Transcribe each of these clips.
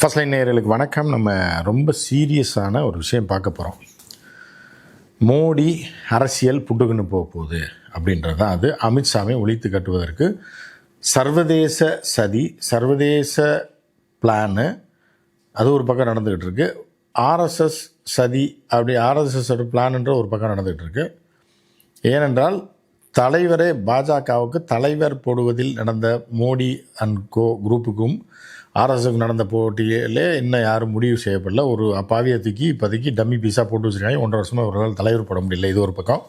First line நேயர்களுக்கு வணக்கம். நம்ம ரொம்ப சீரியஸான ஒரு விஷயம் பார்க்க போகிறோம் மோடி அரசியல் புட்டுக்குன்னு போக போகுது அப்படின்றது தான் அது அமித்ஷாவை ஒழித்து கட்டுவதற்கு சர்வதேச சதி சர்வதேச பிளானு அது ஒரு பக்கம் நடந்துக்கிட்டு இருக்கு. ஆர்எஸ்எஸ் சதி அப்படி ஆர்எஸ்எஸ் பிளான்ன்ற ஒரு பக்கம் நடந்துகிட்டு இருக்கு. ஏனென்றால் தலைவரே பாஜகவுக்கு தலைவர் போடுவதில் நடந்த மோடி அண்ட் கோ குரூப்புக்கும் ஆர்எஸ்எஸ்க்கு நடந்த போட்டியிலே இன்னும் யாரும் முடிவு செய்யப்படல. ஒரு அப்பாவியை தூக்கி இப்போதைக்கு டம்மி பீஸாக போட்டு வச்சுருக்காங்க. ஒன்றரை வருஷமாக ஒரு தலைவர் போட முடியல. இது ஒரு பக்கம்.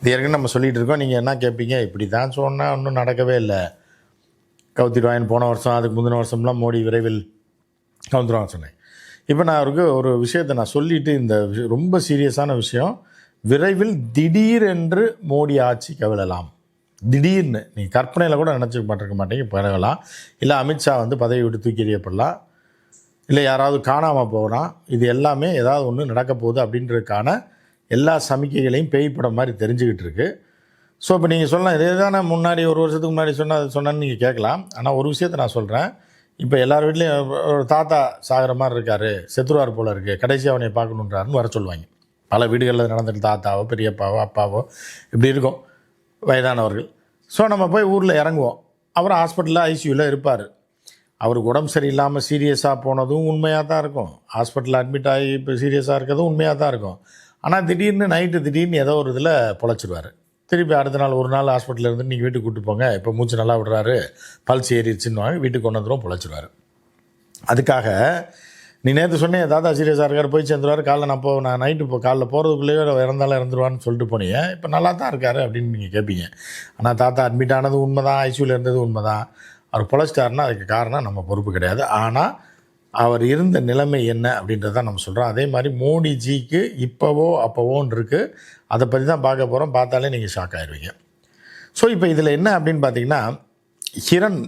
இது ஏற்கனவே நம்ம சொல்லிகிட்டு இருக்கோம். நீங்கள் என்ன கேட்பீங்க இப்படி தான் சொன்னால் ஒன்றும் நடக்கவே இல்லை. கவுத்திடுவாயின் போன வருஷம் அதுக்கு முந்தின வருஷம்லாம் மோடி விரைவில் கவுந்துருவான்னு சொன்னேன். இப்போ நான் அவருக்கு ஒரு விஷயத்தை நான் சொல்லிவிட்டு இந்த விஷயம் ரொம்ப சீரியஸான விஷயம். விரைவில் திடீரென்று மோடி ஆட்சி கவிழலாம். திடீர்னு. நீ கற்பனையில் கூட நினச்சி பண்ணிருக்க மாட்டீங்க பரவலாம் இல்லை அமித்ஷா வந்து பதவி விட்டு தூக்கி எறியப்படலாம் இல்லை யாராவது காணாமல் போகலாம் இது எல்லாமே ஏதாவது ஒன்று நடக்க போகுது அப்படின்றதுக்கான எல்லா சமிக்கைகளையும் பேய் படம் மாதிரி தெரிஞ்சுக்கிட்டு இருக்கு. ஸோ இப்போ நீங்கள் சொல்லலாம் இதே தானே முன்னாடி ஒரு வருஷத்துக்கு முன்னாடி சொன்ன அது சொன்னேன்னு நீங்கள் கேட்கலாம். ஆனால் ஒரு விஷயத்தை நான் சொல்கிறேன் இப்போ எல்லார் வீட்லேயும் ஒரு தாத்தா சாகிற மாதிரி இருக்கார் செத்துருவார் போல் இருக்குது கடைசி அவனை பார்க்கணுன்றாருன்னு வர சொல்லுவாங்க. பல வீடுகளில் நடந்துட்டு தாத்தாவோ பெரியப்பாவோ அப்பாவோ இப்படி இருக்கும் வயதானவர்கள். ஸோ நம்ம போய் ஊரில் இறங்குவோம். அவர் ஹாஸ்பிட்டலில் ஐசியூவில் இருப்பார். அவருக்கு உடம்பு சரியில்லாமல் சீரியஸாக போனதும் உண்மையாக தான் இருக்கும். ஹாஸ்பிட்டலில் அட்மிட் ஆகி இப்போ சீரியஸாக இருக்கிறதும் உண்மையாக தான் இருக்கும். ஆனால் திடீர்னு நைட்டு திடீர்னு ஏதோ ஒரு இதில் பொழைச்சிருவார். திருப்பி அடுத்த நாள் ஒரு நாள் ஹாஸ்பிட்டலில் இருந்து நீங்கள் வீட்டுக்கு கூட்டு போங்க இப்போ மூச்சு நல்லா விடுறாரு பல்ஸ் ஏறிடுச்சுன்னு வீட்டுக்கு கொண்டு வந்துடும் பொழைச்சிருவார். அதுக்காக நீ நேற்று சொன்னேன் தாத்தா சீரியஸாக இருக்கார் போய் சேர்ந்துருவார் காலைல நான் போ நான் நைட்டு இப்போ காலைல போகிறதுக்குள்ளேயே இறந்தாலும் இறந்துருவான்னு சொல்லிட்டு போனீங்க. இப்போ நல்லா தான் இருக்காரு அப்படின்னு நீங்கள் கேட்பீங்க ஆனால் தாத்தா அட்மிட் ஆனது உண்மை தான் ஐசியூவில் இருந்தது உண்மை தான் அவர் பொழைச்சிட்டாருன்னா அதுக்கு காரணம் நம்ம பொறுப்பு கிடையாது. ஆனால் அவர் இருந்த நிலைமை என்ன அப்படின்றத நம்ம சொல்கிறோம் அதே மாதிரி மோடிஜிக்கு இப்போவோ அப்போவோன்னு இருக்குது அதை பற்றி தான் பார்க்க போகிறோம் பார்த்தாலே நீங்கள் ஷாக் ஆயிடுவீங்க ஸோ இப்போ இதில் என்ன அப்படின்னு பார்த்தீங்கன்னா ஹிரண்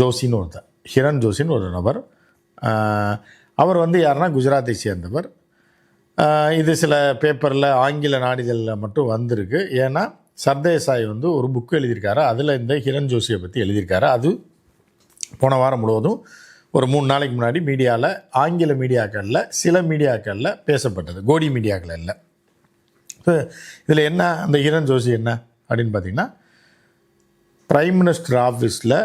ஜோஷின்னு ஒருத்தர் ஹிரண் ஜோஷின்னு ஒரு நபர். அவர் வந்து யாருன்னா குஜராத்தை சேர்ந்தவர். இது சில பேப்பரில் ஆங்கில நாளிதழில் மட்டும் வந்திருக்கு. ஏன்னா சர்தேசாய் வந்து ஒரு புக் எழுதியிருக்காரு. அதில் இந்த ஹிரண் ஜோஷியை பற்றி எழுதியிருக்காரு. அது போன வாரம் முழுவதும் ஒரு மூணு நாளைக்கு முன்னாடி மீடியாவில் ஆங்கில மீடியாக்களில் சில மீடியாக்களில் பேசப்பட்டது. கோடி மீடியாக்கள் இல்லை. ஸோ இதில் என்ன? அந்த ஹிரண் ஜோஷி என்ன? அப்படின்னு பார்த்தீங்கன்னா ப்ரைம் மினிஸ்டர் ஆஃபீஸில்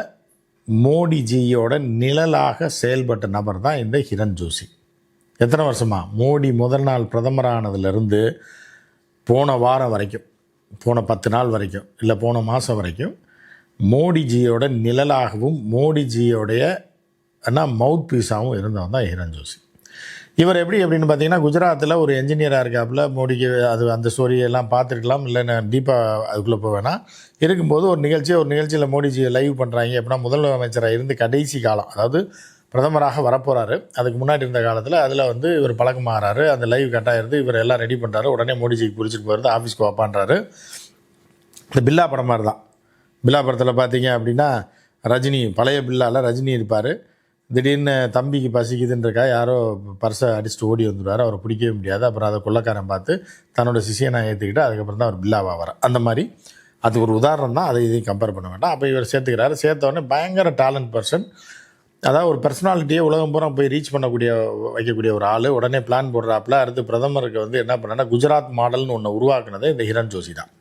மோடிஜியோட நிழலாக செயல்பட்ட நபர் தான் இந்த ஹிரண் ஜோஷி. எத்தனை வருஷமாக மோடி முதல் நாள் பிரதமரானதுலேருந்து போன வாரம் வரைக்கும் போன பத்து நாள் வரைக்கும் இல்லை போன மாதம் வரைக்கும் மோடிஜியோட நிழலாகவும் மோடிஜியோடைய என்ன மவுத் பீஸாகவும் இருந்தவன் தான் ஹிரண் ஜோஷி. இவர் எப்படி அப்படின்னு பார்த்தீங்கன்னா குஜராத்தில் ஒரு என்ஜினியராக இருக்காப்புல. மோடிக்கு அது அந்த ஸ்டோரியெல்லாம் பார்த்துருக்கலாம். இல்லை நான் டீப்பாக அதுக்குள்ளே போக வேணாம். இருக்கும்போது ஒரு நிகழ்ச்சி ஒரு நிகழ்ச்சியில் மோடிஜி லைவ் பண்ணுறாங்க எப்படின்னா முதலமைச்சராக இருந்து கடைசி காலம் அதாவது பிரதமராக வரப்போகிறாரு அதுக்கு முன்னாடி இருந்த காலத்தில் அதில் வந்து இவர் பழக்கமாகறாரு. அந்த லைவ் கட்டாயிருந்து இவர் எல்லாம் ரெடி பண்ணுறாரு உடனே மோடிஜிக்கு பிடிச்சிட்டு போகிறது ஆஃபீஸ்க்கு வாப்பான்றாரு. இந்த பில்லா படம் மாதிரி தான் பில்லா படத்தில் பார்த்தீங்க அப்படின்னா ரஜினி பழைய பில்லாவில் ரஜினி இருப்பார். திடீர்னு தம்பிக்கு பசிக்குதுன்றக்கா யாரோ பர்ஸை அடிச்சுட்டு ஓடி வந்துடுவார். அவரை பிடிக்கவே முடியாது. அப்புறம் அதை கொள்ளக்காரன் பார்த்து தன்னோட சிஷியனை ஏற்றுக்கிட்டு அதுக்கப்புறம் தான் அவர் பில்லாவாக வர. அந்த மாதிரி அது ஒரு உதாரணம் தான். அதை இதையும் கம்பேர் பண்ண வேண்டாம். அப்போ இவர் சேர்த்துக்கிறாரு. சேர்த்த உடனே பயங்கர டேலண்ட் பர்சன் அதாவது ஒரு பர்சனாலிட்டியே உலகம் பூரா போய் ரீச் பண்ணக்கூடிய வைக்கக்கூடிய ஒரு ஆள். உடனே பிளான் போடுறாப்புல அடுத்து பிரதமருக்கு வந்து என்ன பண்ணான்னா குஜராத் மாடல்னு ஒன்று உருவாக்குனது இந்த ஹிரண் ஜோஷி தான்.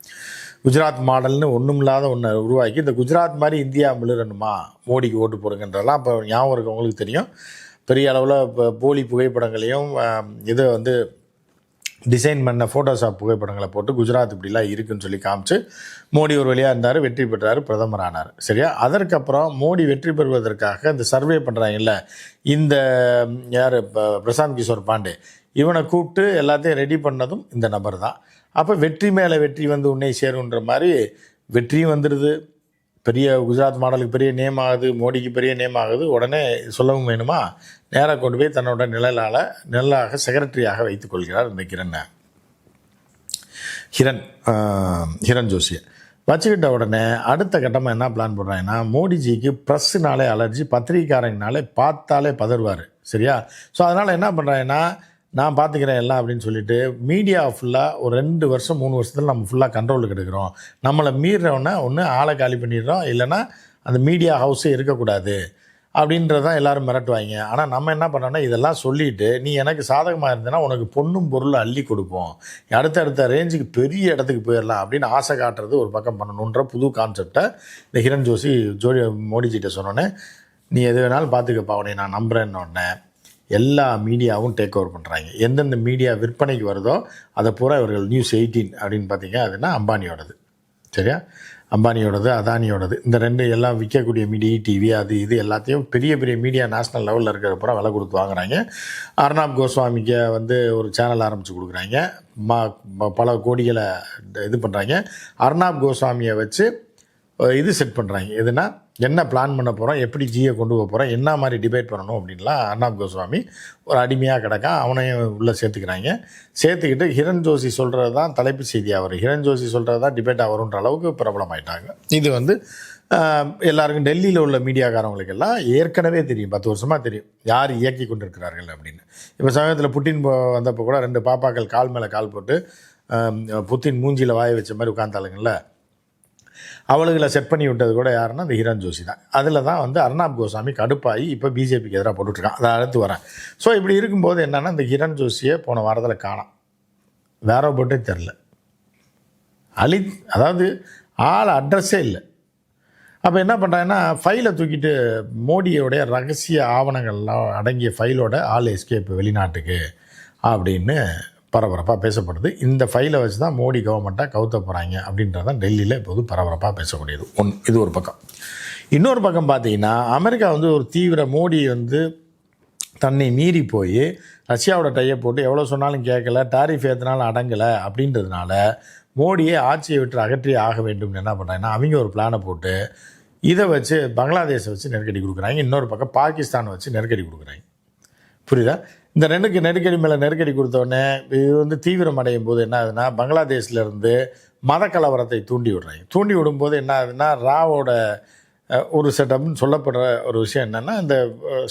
குஜராத் மாடல்னு ஒன்றும் இல்லாத ஒன்று உருவாக்கி இந்த குஜராத் மாதிரி இந்தியா மிளறணுமா மோடிக்கு ஓட்டு போடுங்கன்றதெல்லாம் இப்போ ஞாபகம் இருக்கு உங்களுக்கு தெரியும். பெரிய அளவில் இப்போ போலி புகைப்படங்களையும் இதை வந்து டிசைன் பண்ண ஃபோட்டோஷாப் புகைப்படங்களை போட்டு குஜராத் இப்படிலாம் இருக்குன்னு சொல்லி காமிச்சு மோடி ஒரு வழியாக இருந்தார் வெற்றி பெற்றார் பிரதமர் ஆனார். சரியா? அதற்கப்புறம் மோடி வெற்றி பெறுவதற்காக இந்த சர்வே பண்ணுறாங்கல்ல இந்த யார்? பிரசாந்த் கிஷோர் பாண்டே. இவனை கூப்பிட்டு எல்லாத்தையும் ரெடி பண்ணதும் இந்த நபர் தான். அப்போ வெற்றி மேலே வெற்றி வந்து உன்னை சேருன்ற மாதிரி வெற்றியும் வந்துடுது பெரிய குஜராத் மாடலுக்கு பெரிய நேம் ஆகுது மோடிக்கு பெரிய நேம் ஆகுது. உடனே சொல்லவும் வேணுமா? நேராக கொண்டு போய் தன்னோட நிழலால் நிழலாக செக்ரட்டரியாக வைத்துக் கொள்கிறார் இந்த கிரண். ஹிரண் ஹிரண் ஜோஷியை. வச்சுக்கிட்ட உடனே அடுத்த கட்டமாக என்ன பிளான் பண்ணுறாங்கன்னா மோடிஜிக்கு ப்ரெஸ்ஸுனாலே அலர்ஜி பத்திரிகைக்காரங்கனாலே பார்த்தாலே பதறுவார். சரியா? ஸோ அதனால் என்ன பண்ணுறாங்கன்னா நான் பார்த்துக்கிறேன் எல்லாம் அப்படின்னு சொல்லிட்டு மீடியா ஃபுல்லாக ஒரு ரெண்டு வருஷம் மூணு வருஷத்தில் நம்ம ஃபுல்லாக கண்ட்ரோலுக்கு எடுக்கிறோம். நம்மளை மீறவொன்னே ஒன்று ஆளை காலி பண்ணிடுறோம். இல்லைன்னா அந்த மீடியா ஹவுஸே இருக்கக்கூடாது அப்படின்றதான் எல்லாரும் மிரட்டுவாங்க. ஆனால் நம்ம என்ன பண்ணோன்னா இதெல்லாம் சொல்லிட்டு நீ எனக்கு சாதகமாக இருந்தேன்னா உனக்கு பொண்ணும் பொருள் அள்ளி கொடுப்போம். அடுத்தடுத்த ரேஞ்சுக்கு பெரிய இடத்துக்கு போயிடலாம் அப்படின்னு ஆசை காட்டுறது ஒரு பக்கம் பண்ணணுன்ற புது கான்செப்டை இந்த ஹிரண் ஜோஷி ஜோடி மோடிஜிட்ட சொன்னோன்னே நீ எது வேணாலும் பார்த்துக்கப்பா உடனே நான் நம்புறேன்னொடனே எல்லா மீடியாவும் டேக் ஓவர் பண்ணுறாங்க எந்தெந்த மீடியா விற்பனைக்கு வருதோ அதை பூரா இவர்கள் நியூஸ் எயிட்டீன் அப்படின்னு பார்த்தீங்க அதுனா அம்பானியோடது. சரியா? அம்பானியோடது அதானியோடது. இந்த ரெண்டு எல்லாம் விற்கக்கூடிய மீடியா டிவி அது இது எல்லாத்தையும் பெரிய பெரிய மீடியா நேஷ்னல் லெவலில் இருக்கிற பூரா விலை கொடுத்து வாங்குறாங்க. அர்ணாப் கோஸ்வாமிக்கு வந்து ஒரு சேனல் ஆரம்பித்து கொடுக்குறாங்க. ம பல கோடிகளை இது பண்ணுறாங்க அர்ணாப் கோஸ்வாமியை வச்சு இது செட் பண்ணுறாங்க எதுனா என்ன பிளான் பண்ண போகிறோம் எப்படி ஜியை கொண்டு போக போகிறோம் என்ன மாதிரி டிபேட் பண்ணணும் அப்படின்லாம் அர்ணாப் கோஸ்வாமி ஒரு அடிமையாக கிடக்கான் அவனையும் உள்ளே சேர்த்துக்கிறாங்க. சேர்த்துக்கிட்டு ஹிரண் ஜோஷி சொல்கிறது தான் தலைப்பு செய்தியாக வரும் ஹிரண் ஜோஷி சொல்கிறது தான் டிபேட்டாக வருன்ற அளவுக்கு பிரபலமாயிட்டாங்க. இது வந்து எல்லாருக்கும் டெல்லியில் உள்ள மீடியாக்காரவங்களுக்கெல்லாம் ஏற்கனவே தெரியும் பத்து வருஷமாக தெரியும். யார் இயக்கி கொண்டிருக்கிறார்கள் அப்படின்னு. இப்போ சமயத்தில் புட்டின் போ- வந்தப்போ கூட ரெண்டு பாப்பாக்கள் கால் மேலே கால் போட்டு புத்தின் மூஞ்சியில் வாய வச்ச மாதிரி உட்காந்தாளுங்கள்ல அவளுகளை செட் பண்ணி விட்டது கூட யாருன்னா இந்த ஹிரண் ஜோஷி தான். அதில் தான் வந்து அர்ணாப் கோசாமி கடுப்பாகி இப்போ பிஜேபிக்கு எதிராக போட்டுட்ருக்கான். அதை அடுத்து வரேன். ஸோ இப்படி இருக்கும்போது என்னென்னா இந்த ஹிரண் ஜோஷியை போன வாரத்தில் காணாம். வேற போட்டே தெரில அழி அதாவது ஆள் அட்ரஸே இல்லை. அப்போ என்ன பண்ணுறாங்கன்னா ஃபைலை தூக்கிட்டு மோடியோடைய ரகசிய ஆவணங்கள்லாம் அடங்கிய ஃபைலோட ஆள் எஸ்கேப் வெளிநாட்டுக்கு அப்படின்னு பரபரப்பாக பேசப்படுது. இந்த ஃபைலை வச்சு தான் மோடி கவர்மெண்ட்டாக கவுத்த போகிறாங்க அப்படின்றதான் டெல்லியில் இப்போது பரபரப்பாக பேசக்கூடியது. ஒன் இது ஒரு பக்கம். இன்னொரு பக்கம் பார்த்தீங்கன்னா அமெரிக்கா வந்து ஒரு தீவிர மோடி வந்து தன்னை மீறி போய் ரஷ்யாவோட டையை போட்டு எவ்வளோ சொன்னாலும் கேட்கல டாரிஃப் ஏற்றினாலும் அடங்கலை அப்படின்றதுனால மோடியை ஆட்சியை விட்டு அகற்றி ஆக வேண்டும்னு என்ன பண்ணுறாங்கன்னா அவங்க ஒரு பிளானை போட்டு இதை வச்சு பங்களாதேஷை வச்சு நெருக்கடி கொடுக்குறாங்க. இன்னொரு பக்கம் பாகிஸ்தானை வச்சு நெருக்கடி கொடுக்குறாங்க. புரியுதா? இந்த ரெண்டுக்கு நெருக்கடி மேலே நெருக்கடி கொடுத்தோடனே இது வந்து தீவிரம் அடையும் போது என்ன ஆகுதுன்னா பங்களாதேஷ்லேருந்து மத கலவரத்தை தூண்டி விடுறாங்க. தூண்டி விடும்போது என்ன ஆகுதுன்னா ராவோட ஒரு செட்டப்னு சொல்லப்படுற ஒரு விஷயம் என்னென்னா இந்த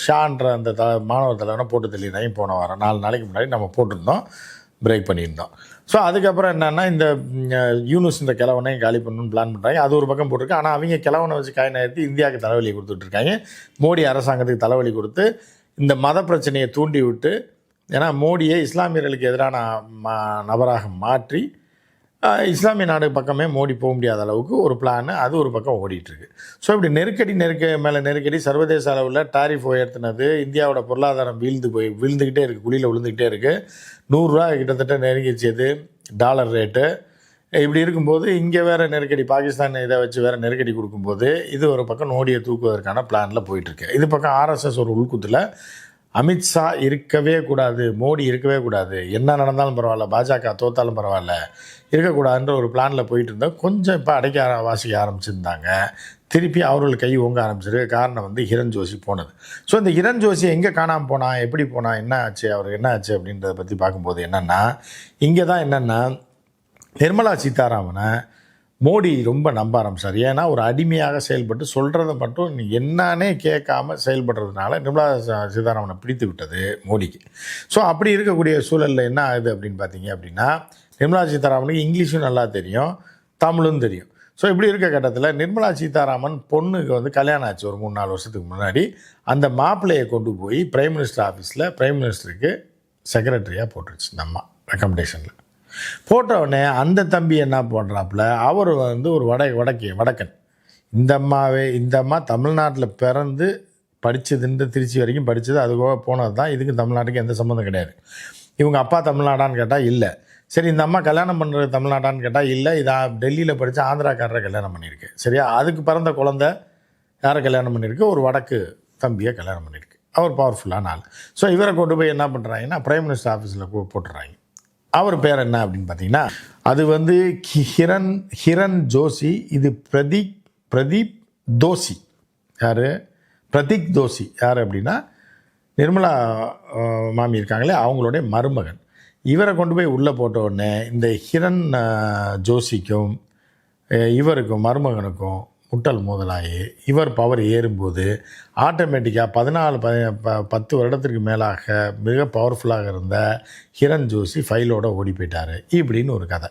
ஷான்ற அந்த த மாணவர் தலைவனை போட்டு தள்ளிடுறாங்க. போன வாரம் நாலு நாளைக்கு முன்னாடி நம்ம போட்டிருந்தோம் பிரேக் பண்ணியிருந்தோம். ஸோ அதுக்கப்புறம் என்னென்னா இந்த யூனிஸ் இந்த கிழவனையும் காலி பண்ணணும்னு பிளான் பண்ணுறாங்க அது ஒரு பக்கம் போட்டிருக்கு. ஆனால் அவங்க கிழவனை வச்சு காய் நகர்த்தி இந்தியாவுக்கு தலைவலி கொடுத்துட்ருக்காங்க மோடி அரசாங்கத்துக்கு தலைவலி கொடுத்து இந்த மத பிரச்சனையை தூண்டி விட்டு ஏன்னா மோடியை இஸ்லாமியர்களுக்கு எதிரான ம- நபராக மாற்றி இஸ்லாமிய நாடு பக்கமே மோடி போக முடியாத அளவுக்கு ஒரு பிளான் அது ஒரு பக்கம் ஓடிட்டுருக்கு. ஸோ இப்படி நெருக்கடி நெருக்க மேலே நெருக்கடி சர்வதேச அளவில் டாரிஃப் உயர்த்தினது இந்தியாவோட பொருளாதாரம் வீழ்ந்து போய் விழுந்துக்கிட்டே இருக்குது குழியில் விழுந்துக்கிட்டே இருக்குது நூறுரூவா கிட்டத்தட்ட நெருங்கிச்சது டாலர் ரேட்டு இப்படி இருக்கும்போது இங்கே வேறு நெருக்கடி பாகிஸ்தான் இதை வச்சு வேறு நெருக்கடி கொடுக்கும்போது இது ஒரு பக்கம் நோடியை தூக்குவதற்கான பிளானில் போயிட்டுருக்கு. இது பக்கம் ஆர்எஸ்எஸ் ஒரு உள்குத்தில் அமித்ஷா இருக்கவே கூடாது மோடி இருக்கவே கூடாது என்ன நடந்தாலும் பரவாயில்ல பாஜக தோத்தாலும் பரவாயில்ல இருக்கக்கூடாதுன்ற ஒரு பிளானில் போயிட்டு இருந்தால் கொஞ்சம் இப்போ அடைக்க வாசிக்க ஆரம்பிச்சிருந்தாங்க. திருப்பி அவர்கள் கை ஓங்க ஆரம்பிச்சிருக்கு. காரணம் வந்து ஹிரண் ஜோஷி போனது. ஸோ இந்த ஹிரண் ஜோஷி எங்கே காணாமல் போனா எப்படி போனா என்ன ஆச்சு அவருக்கு என்ன ஆச்சு அப்படின்றத பற்றி பார்க்கும்போது என்னென்னா இங்கே தான் என்னென்னா நிர்மலா சீதாராமனை மோடி ரொம்ப நம்ப ஆரம்பிச்சார் ஏன்னா ஒரு அடிமையாக செயல்பட்டு சொல்கிறத மட்டும் நீ என்னன்னே கேட்காம செயல்படுறதுனால நிர்மலா சீதாராமனை பிடித்து விட்டது மோடிக்கு. ஸோ அப்படி இருக்கக்கூடிய சூழலில் என்ன ஆகுது அப்படின்னு பார்த்தீங்க அப்படின்னா நிர்மலா சீதாராமனுக்கு இங்கிலீஷும் நல்லா தெரியும் தமிழும் தெரியும். ஸோ இப்படி இருக்க கட்டத்தில் நிர்மலா சீதாராமன் பொண்ணுக்கு வந்து கல்யாணம் ஆச்சு ஒரு மூணு நாலு வருஷத்துக்கு முன்னாடி. அந்த மாப்பிள்ளையை கொண்டு போய் பிரைம் மினிஸ்டர் ஆஃபீஸில் பிரைம் மினிஸ்டருக்கு செக்ரட்டரியாக போட்டுருச்சு இந்த அம்மா ரெக்கமெண்டேஷனில் போட்ட உடனே அந்த தம்பி என்ன பண்ணுறாப்புல அவர் வந்து ஒரு வட வடக்கே வடக்கன். இந்த அம்மாவே இந்த அம்மா தமிழ்நாட்டில் பிறந்து படித்ததுன்ற திருச்சி வரைக்கும் படித்தது அது போக போனது தான். இதுக்கு தமிழ்நாட்டுக்கு எந்த சம்மந்தம் கிடையாது. இவங்க அப்பா தமிழ்நாடான்னு கேட்டால் இல்லை. சரி இந்த அம்மா கல்யாணம் பண்ணுறது தமிழ்நாடான்னு கேட்டால் இல்லை. இதான் டெல்லியில் படித்த ஆந்திராக்காரரை கல்யாணம் பண்ணியிருக்கு. சரியா? அதுக்கு பிறந்த குழந்தை யாரை கல்யாணம் பண்ணியிருக்கு? ஒரு வடக்கு தம்பியை கல்யாணம் பண்ணியிருக்கு. அவர் பவர்ஃபுல்லான ஆள். ஸோ இவரை கொண்டு போய் என்ன பண்ணுறாங்கன்னா ப்ரைம் மினிஸ்டர் ஆஃபீஸில் போட்டுறாங்க. அவர் பேர் என்ன அப்படின்னு பார்த்தீங்கன்னா அது வந்து ஹிரண் ஹிரண் ஜோஷி இது பிரதீப் பிரதீப் தோசி யார்? பிரதீக் தோசி யார் அப்படின்னா நிர்மலா மாமி இருக்காங்களே அவங்களுடைய மருமகன். இவரை கொண்டு போய் உள்ளே போட்ட உடனே இந்த ஹிரண் ஜோஷிக்கும் இவருக்கும் மருமகனுக்கும் முட்டல் மோதலாகி இவர் பவர் ஏறும்போது ஆட்டோமேட்டிக்காக பதினாலு ப ப- பத்து வருடத்திற்கு மேலாக மிக பவர்ஃபுல்லாக இருந்த ஹிரண் ஜோஷி ஃபைலோட ஓடி போயிட்டார். இப்படின்னு ஒரு கதை.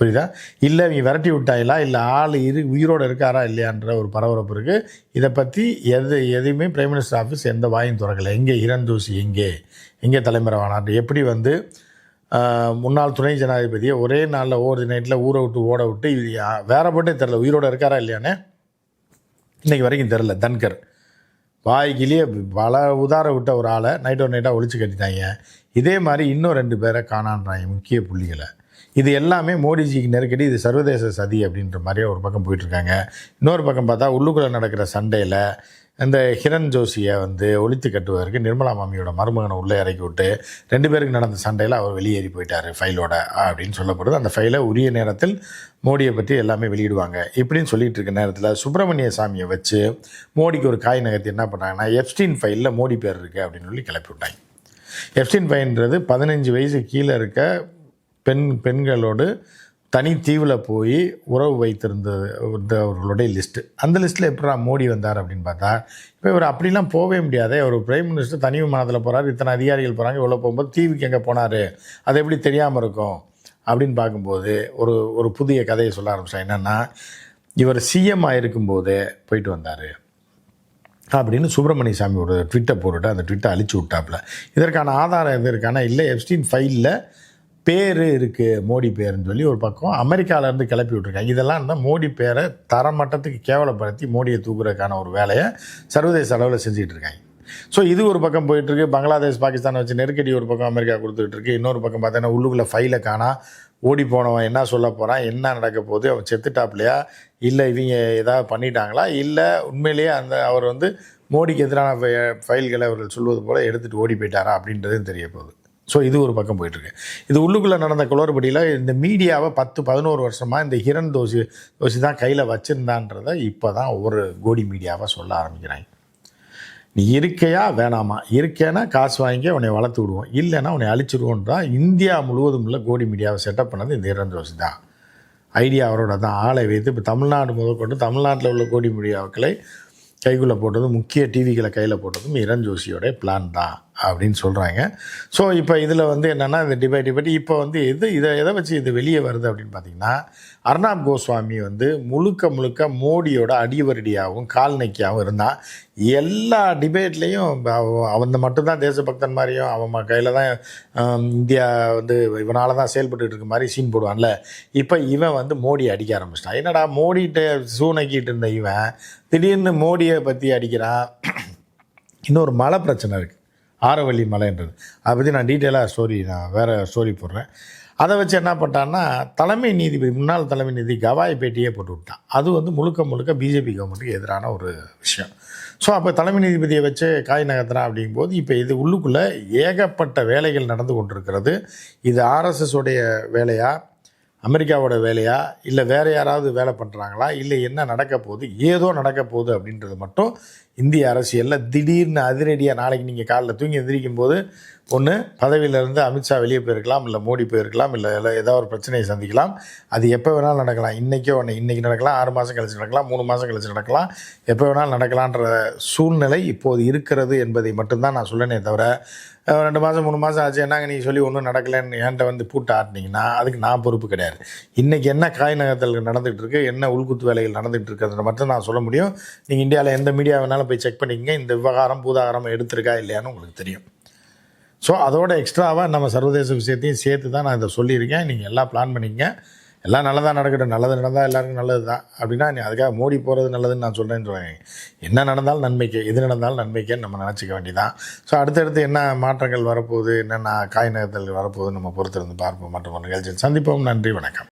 புரியுதா? இல்லை நீ விரட்டி விட்டாயிலா? இல்லை ஆள் இரு உயிரோடு இருக்காரா இல்லையான்ற ஒரு பரபரப்பு இருக்குது இதை பற்றி எது எதையுமே பிரைம் மினிஸ்டர் ஆஃபீஸ் எந்த வாயும் திறக்கலை. எங்கே? ஹிரண் ஜோஷி எங்கே? எங்கே தலைமறைவானார் எப்படி வந்து முன்னாள் துணை ஜனாதிபதியை ஒரே நாளில் ஓடுது நைட்டில் ஊரை விட்டு ஓட விட்டு இது வேறப்பட்டே தெரில உயிரோடு இருக்காரா இல்லையானே இன்றைக்கி வரைக்கும் தெரில தன்கர். வாய்க்கிலேயே பல உதார விட்ட ஒரு ஆளை நைட்டோ நைட்டாக ஒழிச்சு கட்டிட்டாங்க. இதே மாதிரி இன்னும் ரெண்டு பேரை காணான்றாங்க முக்கிய புள்ளிகளை. இது எல்லாமே மோடிஜிக்கு நெருக்கடி இது சர்வதேச சதி அப்படின்ற மாதிரியே ஒரு பக்கம் போயிட்டுருக்காங்க இன்னொரு பக்கம் பார்த்தா உள்ளுக்குள்ளே நடக்கிற சண்டையில் இந்த ஹிரண் ஜோஷியை வந்து ஒழித்து கட்டுவதற்கு நிர்மலா மாமியோட மருமகனை உள்ளே இறக்கி விட்டு ரெண்டு பேருக்கு நடந்த சண்டையில் அவர் வெளியேறி போயிட்டார் ஃபைலோட அப்படின்னு சொல்லப்படுது. அந்த ஃபைலை உரிய நேரத்தில் மோடியை பற்றி எல்லாமே வெளியிடுவாங்க. இப்படின்னு சொல்லிட்டு இருக்க நேரத்தில் சுப்பிரமணிய சாமியை வச்சு மோடிக்கு ஒரு காய் நகர்த்தி என்ன பண்ணாங்கன்னா எப்ஸ்டின் ஃபைலில் மோடி பேர் இருக்குது அப்படின்னு சொல்லி கிளப்பி விட்டாங்க. எப்ஸ்டின் ஃபைன்றது பதினஞ்சு வயசு கீழே இருக்க பெண் பெண்களோடு தனி தீவில் போய் உறவு வைத்திருந்தது அவர்களுடைய லிஸ்ட்டு அந்த லிஸ்ட்டில் எப்படா மோடி வந்தார் அப்படின்னு பார்த்தா இப்போ இவர் அப்படிலாம் போகவே முடியாதே. அவர் பிரைம் மினிஸ்டர் தனி விமானத்தில் போகிறார் இத்தனை அதிகாரிகள் போகிறாங்க இவ்வளோ போகும்போது தீவுக்கு எங்கே போனார்? அது எப்படி தெரியாமல் இருக்கும்? அப்படின்னு பார்க்கும்போது ஒரு ஒரு புதிய கதையை சொல்ல ஆரம்பித்தேன் என்னென்னா இவர் சிஎம் ஆகிருக்கும்போதே போயிட்டு வந்தார். அப்படின்னு சுப்பிரமணிய சாமி ஒரு ட்விட்டை போட்டுட்டு அந்த ட்விட்டை அழிச்சு விட்டாப்புல. இதற்கான ஆதாரம் எது இருக்கானா இல்லை எப்ஸ்டீன் ஃபைலில் பேர் இருக்குது மோடி பேர்னு சொல்லி ஒரு பக்கம் அமெரிக்காவிலேருந்து கிளப்பி விட்ருக்காங்க இதெல்லாம் இருந்தால் மோடி பேரை தரமட்டத்துக்கு கேவலப்படுத்தி மோடியை தூக்குறதுக்கான ஒரு வேலையை சர்வதேச அளவில் செஞ்சுக்கிட்டு இருக்காங்க. ஸோ இது ஒரு பக்கம் போயிட்டுருக்கு. பங்களாதேஷ் பாகிஸ்தான் வச்சு நெருக்கடி ஒரு பக்கம் அமெரிக்கா கொடுத்துட்டு இருக்கு இன்னொரு பக்கம் பார்த்தீங்கன்னா உள்ளுக்குள்ளே ஃபைலை காணா ஓடி போனவன் என்ன சொல்ல போகிறான் என்ன நடக்க போகுது அவன் செத்துட்டாப்லையா? இல்லை இவங்க ஏதாவது பண்ணிட்டாங்களா? இல்லை உண்மையிலேயே அந்த அவர் வந்து மோடிக்கு எதிரான ஃபை- ஃபைல்களை அவர்கள் சொல்வது போல் எடுத்துகிட்டு ஓடி போயிட்டாரா அப்படின்றதும் தெரிய போகுது. ஸோ இது ஒரு பக்கம் போயிட்டுருக்கு. இது உள்ளுக்குள்ளே நடந்த குளறுபடியில் இந்த மீடியாவை பத்து பதினோரு வருஷமாக இந்த ஹிரண் தோசி தோசி தான் கையில் வச்சுருந்தான்றதை இப்போ தான் ஒவ்வொரு கோடி மீடியாவை சொல்ல ஆரம்பிக்கிறாங்க. நீ இருக்கையா? வேணாமா. இருக்கேன்னா காசு வாங்கி உன்னை வளர்த்து விடுவோம். இல்லைன்னா உன்னை அழிச்சிருவோன்றா இந்தியா முழுவதும் உள்ள கோடி மீடியாவை செட்டப் பண்ணது இந்த ஹிரண் ஜோஷி தான். ஐடியா அவரோட தான். ஆளை வைத்து இப்போ தமிழ்நாடு முதற்கொண்டு தமிழ்நாட்டில் உள்ள கோடி மீடியாக்களை கைக்குள்ளே போட்டதும் முக்கிய டிவிகளை கையில் போட்டதும் இரண் ஜோஷியோட பிளான் தான். அப்படின்னு சொல்கிறாங்க ஸோ இப்போ இதில் வந்து என்னென்னா இந்த டிபேட் டிபேட் இப்போ வந்து எது இதை எதை வச்சு இது வெளியே வருது அப்படின்னு பார்த்தீங்கன்னா அர்ணாப் கோஸ்வாமி வந்து முழுக்க முழுக்க மோடியோட அடிவரடியாகவும் கால் நக்கியாகவும் இருந்தான் எல்லா டிபேட்லேயும் அவன் மட்டும்தான் தேசபக்தன் மாதிரியும் அவன் கையில் தான் இந்தியா வந்து இவனால் தான் செயல்பட்டு இருக்க மாதிரி சீன் போடுவான்ல. இப்போ இவன் வந்து மோடி அடிக்க ஆரம்பிச்சிட்டான். என்னடா மோடிகிட்ட சூனக்கிட்டு இருந்த இவன் திடீர்னு மோடியை பற்றி அடிக்கிறான். இன்னொரு மழை பிரச்சனை இருக்குது ஆரவள்ளி மலைன்றது. அதை பற்றி நான் டீட்டெயிலாக ஸ்டோரி நான் வேறு ஸ்டோரி போடுறேன். அதை வச்சு என்ன பண்ணிட்டான்னா தலைமை நீதிபதி முன்னாள் தலைமை நீதி கவாய் பேட்டியே போட்டு விட்டான். அது வந்து முழுக்க முழுக்க பிஜேபி கவர்மெண்ட்டுக்கு எதிரான ஒரு விஷயம். ஸோ அப்போ தலைமை நீதிபதியை வச்சு காய் நகர்த்துறான் அப்படிங்கும்போது இப்போ இது உள்ளுக்குள்ளே ஏகப்பட்ட வேலைகள் நடந்து கொண்டிருக்கிறது. இது ஆர்எஸ்எஸ் உடைய வேலையாக அமெரிக்காவோட வேலையா? இல்லை வேறு யாராவது வேலை பண்ணுறாங்களா இல்லை என்ன நடக்க போகுது? ஏதோ நடக்க போகுது அப்படின்றது மட்டும் இந்திய அரசியலில் திடீர்னு அதிரடியாக நாளைக்கு நீங்கள் காலில் தூங்கி எந்திரிக்கும் போது ஒன்று பதவியிலேருந்து அமித்ஷா வெளியே போயிருக்கலாம் இல்லை மோடி போயிருக்கலாம் இல்லை இல்லை ஏதோ ஒரு பிரச்சனையை சந்திக்கலாம். அது எப்போ வேணாலும் நடக்கலாம். இன்றைக்கோ ஒன்று இன்றைக்கி நடக்கலாம் ஆறு மாதம் கழிச்சு நடக்கலாம் மூணு மாதம் கழிச்சு நடக்கலாம். எப்போ வேணாலும் நடக்கலான்ற சூழ்நிலை இப்போது இருக்கிறது என்பதை மட்டும்தான் நான் சொல்லனே தவிர ரெண்டு மாதம் மூணு மாதம் ஆச்சு என்னங்க நீங்கள் சொல்லி ஒன்றும் நடக்கலைன்னு என்கிட்ட வந்து பூட்டு ஆட்டினீங்கன்னா அதுக்கு நான் பொறுப்பு கிடையாது. இன்றைக்கி என்ன காய் நகரத்தில் நடந்துகிட்டு இருக்கு என்ன உள்குத்து வேலைகள் நடந்துகிட்டு இருக்கிறத மட்டும் நான் சொல்ல முடியும். நீங்கள் இந்தியாவில் எந்த மீடியா வேணாலும் போய் செக் பண்ணிக்கங்க. இந்த விவகாரம் பூதாகாரம் எடுத்திருக்கா இல்லையான்னு உங்களுக்கு தெரியும். ஸோ அதோட எக்ஸ்ட்ராவாக நம்ம சர்வதேச விஷயத்தையும் சேர்த்து தான் நான் இதை சொல்லியிருக்கேன். நீங்கள் எல்லாம் பிளான் பண்ணிக்கங்க. எல்லாம் நல்லதாக நடக்கட்டும். நல்லது நடந்தால் எல்லாருக்கும் நல்லது தான் அப்படின்னா நீ அதுக்காக மோடி போகிறது நல்லதுன்னு நான் சொல்கிறேன்னு சொல்கிறேன் என்ன நடந்தாலும் நன்மைக்கு எது நடந்தாலும் நன்மைக்கேன்னு நம்ம நினச்சிக்க வேண்டியதான் ஸோ அடுத்தடுத்து என்ன மாற்றங்கள் வரப்போகுது? என்னென்ன காய் நகர்த்தல் வரப்போகுது நம்ம பொறுத்திருந்து பார்ப்போம். மற்றும் ஒரு நிகழ்ச்சியில் சந்திப்போம். நன்றி வணக்கம்.